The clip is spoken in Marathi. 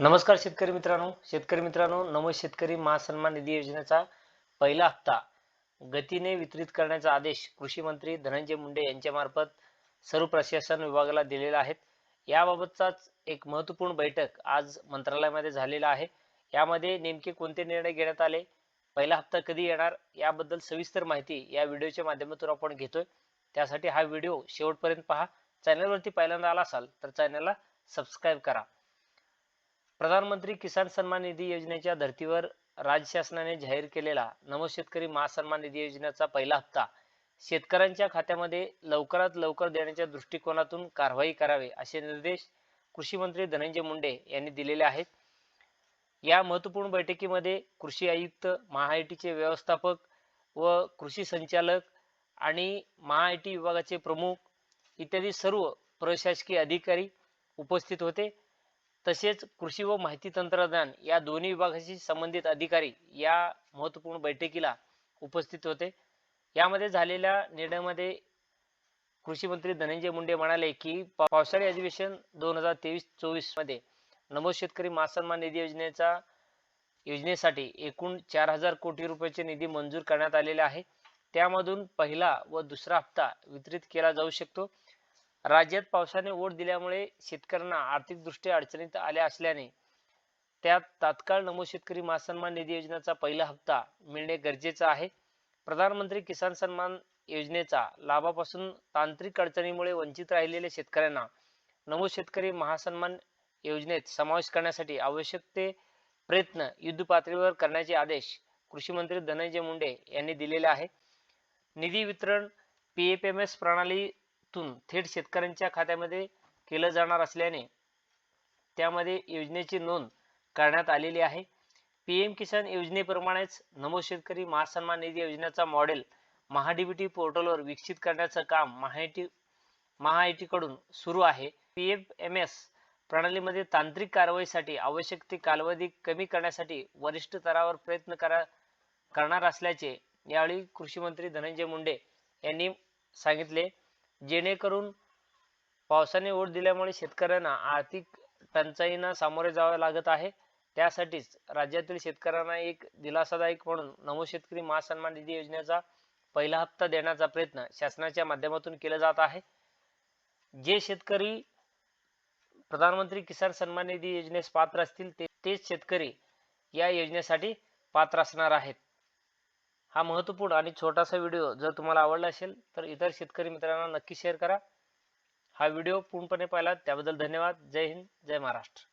नमस्कार शेतकरी मित्रांनो. शेतकरी मित्रांनो नमो शेतकरी महासन्मान निधी योजनेचा पहिला हप्ता. गतीने वितरित करण्याचा आदेश कृषी मंत्री धनंजय मुंडे यांच्यामार्फत सर्व प्रशासन विभागाला दिलेला आहे. याबाबतचाच एक महत्त्वपूर्ण बैठक आज मंत्रालयामध्ये झालेला आहे. यामध्ये नेमके कोणते निर्णय घेण्यात आले? पहिला हप्ता कधी येणार? याबद्दल सविस्तर माहिती या व्हिडिओच्या माध्यमातून आपण घेतोय. त्यासाठी हा व्हिडिओ शेवटपर्यंत पहा. चॅनलवरती पहिल्यांदा आला असाल तर चॅनलला सबस्क्राईब करा. प्रधानमंत्री किसान सन्मान निधी योजनेच्या धर्तीवर राज्य शासनाने जाहीर केलेला नमो शेतकरी महासन्मान निधी योजनेचा पहिला हप्ता शेतकऱ्यांच्या खात्यामध्ये लवकरात लवकर देण्याच्या दृष्टिकोनातून कारवाई करावे असे निर्देश कृषी मंत्री धनंजय मुंडे यांनी दिलेले आहेत. या महत्त्वपूर्ण बैठकीमध्ये कृषी आयुक्त महाआयटीचे व्यवस्थापक व कृषी संचालक आणि महाआयटी विभागाचे प्रमुख इत्यादी सर्व प्रशासकीय अधिकारी उपस्थित होते. तसेच कृषी व माहिती तंत्रज्ञान या दोन्ही विभागाशी संबंधित अधिकारी या महत्त्वपूर्ण बैठकीला उपस्थित होते. यामध्ये झालेल्या निर्णयामध्ये कृषी मंत्री धनंजय मुंडे म्हणाले की पावसाळी अधिवेशन दोन हजार तेवीस चोवीसमध्ये नमो शेतकरी महासन्मान निधी योजनेचा योजनेसाठी एकूण चार हजार कोटी रुपयाचे निधी मंजूर करण्यात आलेले आहे. त्यामधून पहिला व दुसरा हप्ता वितरित केला जाऊ शकतो. राज्यात पावसाने ओढ दिल्यामुळे शेतकऱ्यांना आर्थिकदृष्ट्या अडचणीत आल्या असल्याने त्यात तात्काळ नमो शेतकरी महासन्मान निधी योजनेचा पहिला हप्ता मिळणे गरजेचं आहे. प्रधानमंत्री किसान सन्मान योजनेचा लाभापासून तांत्रिक अडचणीमुळे वंचित राहिलेल्या शेतकऱ्यांना नमो शेतकरी महासन्मान योजनेत समावेश करण्यासाठी आवश्यक ते प्रयत्न युद्धपातळीवर करण्याचे आदेश कृषी मंत्री धनंजय मुंडे यांनी दिलेले आहे. निधी वितरण पी एम एस प्रणाली प्रणालीतून थेट शेतकऱ्यांच्या खात्यामध्ये केलं जाणार असल्याने त्यामध्ये योजनेची नोंद करण्यात आलेली आहे. पीएम किसान योजनेप्रमाणेच नमो शेतकरी महासन्मान निधी योजनेचा मॉडेल महाडीबीटी पोर्टलवर विकसित करण्याचं काम महाआयटी महाआयटीकडून सुरू आहे. पीएफएमएस प्रणालीमध्ये तांत्रिक कारवाईसाठी आवश्यक ती कालावधी कमी करण्यासाठी वरिष्ठ स्तरावर प्रयत्न करा करणार असल्याचे यावेळी कृषी मंत्री धनंजय मुंडे यांनी सांगितले. जेणेकरून पावसाने ओढ दिल्यामुळे शेतकऱ्यांना आर्थिक टंचाईना सामोरे जावे लागत आहे. त्यासाठीच राज्यातील शेतकऱ्यांना एक दिलासादायक म्हणून नमो शेतकरी महासन्मान निधी योजनेचा पहिला हप्ता देण्याचा प्रयत्न शासनाच्या माध्यमातून केला जात आहे. जे शेतकरी प्रधानमंत्री किसान सन्मान निधी योजनेस पात्र असतील ते तेच शेतकरी या योजनेसाठी पात्र असणार आहेत. हा महत्त्वपूर्ण आणि छोटासा व्हिडिओ जर तुम्हाला आवडला असेल तर इतर शेतकरी मित्रांना नक्की शेअर करा. हा व्हिडिओ पूर्णपणे पाहिला त्याबद्दल धन्यवाद. जय हिंद जय महाराष्ट्र.